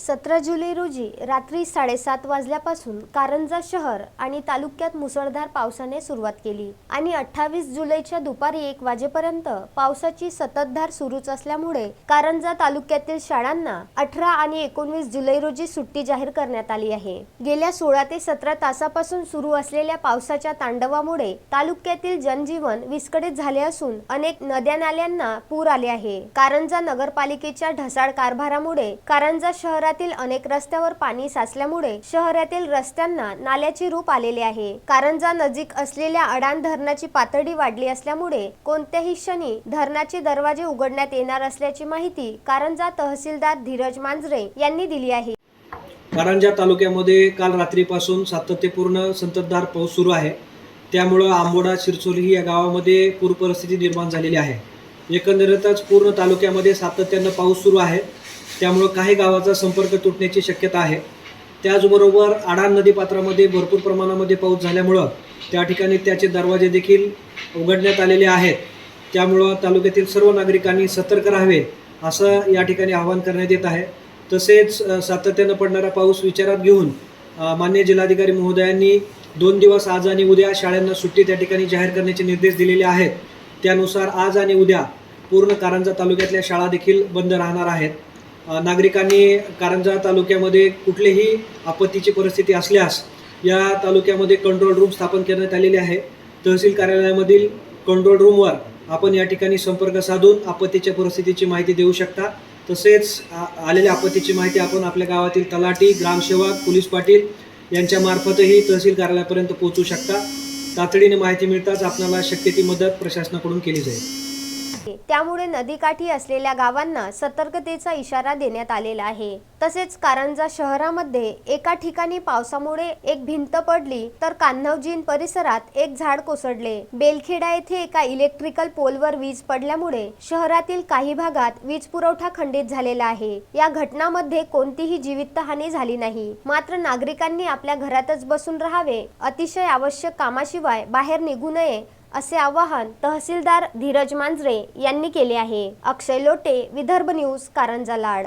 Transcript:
सतरा जुलै रोजी रात्री साडेसात वाजल्यापासून कारंजा शहर आणि तालुक्यात मुसळधार पावसाने सुरुवात केली. आणि अठ्ठावीस जुलैच्या दुपारी एक वाजेपर्यंत पावसाची सततधार सुरूच असल्यामुळे कारंजा तालुक्यातील शाळांना अठरा आणि एकोणवीस जुलै रोजी सुट्टी जाहीर करण्यात आली आहे. गेल्या सोळा ते सतरा तासापासून सुरू असलेल्या पावसाच्या तांडवामुळे तालुक्यातील जनजीवन विस्कळीत झाले असून अनेक नद्या नाल्यांना पूर आले आहे. कारंजा नगरपालिकेच्या ढसाळ कारभारामुळे कारंजा शहरातील अनेक रस्त्यावर पाणी साचल्यामुळे शहरातील रस्त्यांना नाल्याचे रूप आलेले आहे. कारंजा नजीक असलेल्या अडाण धरणाची पातळी वाढली असल्यामुळे कोणत्याही क्षणी धरणाचे दरवाजे उघडण्यात येणार असल्याची माहिती कारंजा तहसीलदार धीरज मांजरे यांनी दिली आहे. कारंजा तालुक्यामध्ये काल रात्रीपासून सातत्यपूर्ण संततधार पाऊस सुरू आहे. त्यामुळं आंबोडा शिरसोली या गावामध्ये पूर परिस्थिती निर्माण झालेली आहे. एकंदरीतच पूर्ण तालुक्यामध्ये सातत्यानं पाऊस सुरू आहे. त्यामुळं काही गावाचा संपर्क तुटण्याची शक्यता आहे. त्याचबरोबर आडाण नदीपात्रामध्ये भरपूर प्रमाणामध्ये पाऊस झाल्यामुळं त्या ठिकाणी त्याचे दरवाजे देखील उघडण्यात आलेले आहेत. त्यामुळं तालुक्यातील सर्व नागरिकांनी सतर्क राहावे असं या ठिकाणी आवाहन करण्यात येत आहे. तसेच सातत्यानं पडणारा पाऊस विचारात घेऊन मान्य जिल्हाधिकारी महोदयांनी दोन दिवस आज आणि उद्या शाळांना सुट्टी त्या ठिकाणी जाहीर करण्याचे निर्देश दिलेले आहेत. त्यानुसार आज आणि उद्या पूर्ण कारंजा तालुक्यातल्या शाळा देखील बंद राहणार आहेत. नागरिकांनी कारंजा तालुक्यामध्ये कुठलीही आपत्तीची परिस्थिती असल्यास या तालुक्यामध्ये कंट्रोल रूम स्थापन करण्यात आलेले आहे. तहसील कार्यालयामधील कंट्रोल रूमवर आपण या ठिकाणी संपर्क साधून आपत्तीच्या परिस्थितीची माहिती देऊ शकता. तसेच आ- आलेल्या आपत्तीची माहिती आपण आपल्या गावातील तलाठी ग्रामसेवक पोलीस पाटील यांच्या मार्फतही तहसील कार्यालयापर्यंत पोहोचू शकता. तातडीने माहिती मिळताच आपल्याला शक्य ती मदत प्रशासनाकडून केली जाईल. त्यामुळे नदीकाठी असलेल्या गावांना सतर्कतेचा इशारा देण्यात आलेला आहे. तसेच कारंजा शहरामध्ये एका ठिकाणी पावसामुळे एक भिंत पडली तर कान्हवजीन परिसरात एक झाड कोसळले. बेलखेडा येथे एका इलेक्ट्रिकल पोलवर वीज पडल्यामुळे शहरातील काही भागात वीज पुरवठा खंडित झालेला आहे. या घटनामध्ये कोणतीही जीवितहानी झाली नाही. मात्र नागरिकांनी आपल्या घरातच बसून राहावे अतिशय आवश्यक कामाशिवाय बाहेर निघू नये असे आवाहन तहसीलदार धीरज मांजरे यांनी केले आहे. अक्षय लोटे विदर्भ न्यूज कारंजा लाड.